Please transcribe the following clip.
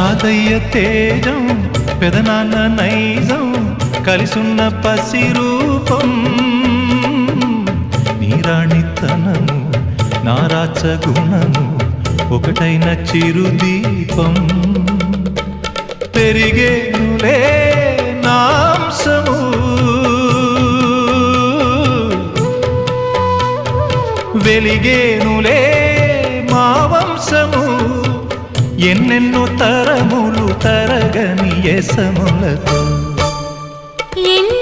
తాతయ్య తేజం పెదనాన్న నైజం కలిసున్న పసి రూపం. నీరాణితనము నారాచ గుణము ఒకటైన చిరుదీపం. పెరిగేనులే నాంసము. వెలిగేనులే మా వంశము. ఎన్నెన్నో తరములు తరగని ఎసములతో ఎన్ని